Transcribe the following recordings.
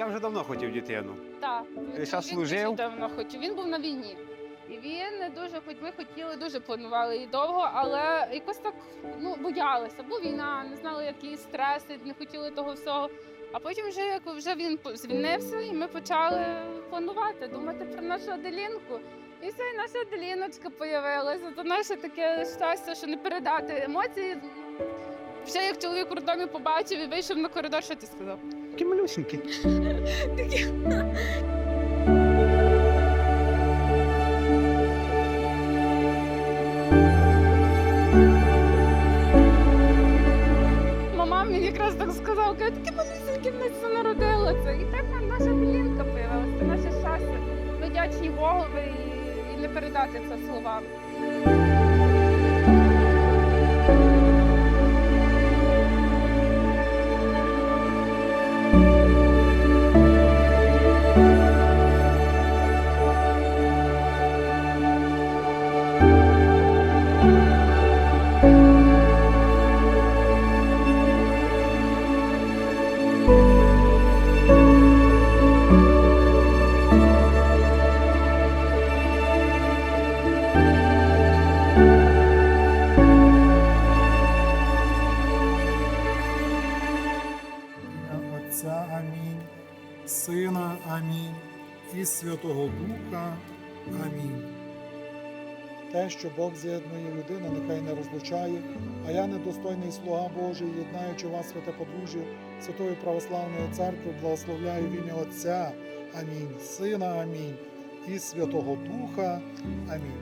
Я вже давно хотів дитину. Так, він служив? дуже давно хотів. Він був на війні. І він не дуже, хоч ми хотіли, дуже планували і довго, але якось так ну, боялися. Бо війна, не знали, які стреси, не хотіли того всього. А потім, вже як вже він звільнився, і ми почали планувати, думати про нашу Аделінку. І все, і наша Аделіночка появилася. Це наше таке щастя, що не передати емоції. Ще як чоловік у роддомі побачив і вийшов на коридор, що ти сказав? Такі малюсенькі. Мама мені якраз так сказала, каже, такі малюсенькі в нас все народилося. І так нам наша Белінка появилася, це наше щастя. Ми вдячні Богові і, і не передати це словами. Отця Амінь, Сина Амінь і Святого Духа Амінь. Те, що Бог з'єднує людина, нехай не розлучає, а я недостойний слуга Божий, єднаючи вас, святе подружжя, Святої Православної Церкви, благословляю в ім'я Отця Амінь, Сина Амінь і Святого Духа Амінь.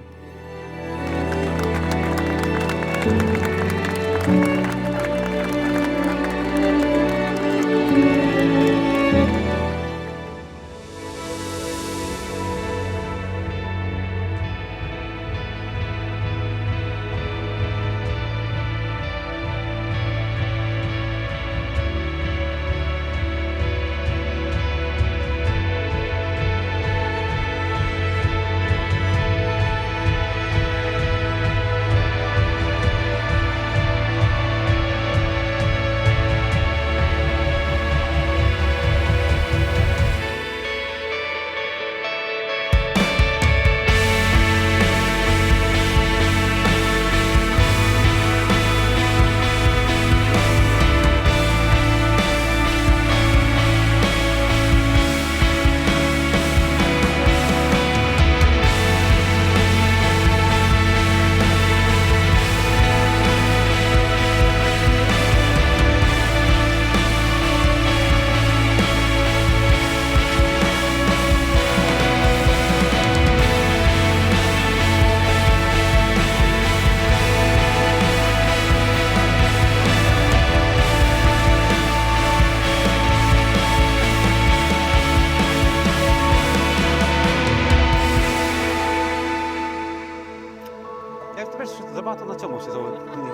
Patrz, zobacz to na czemu się siedzą,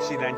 sidań.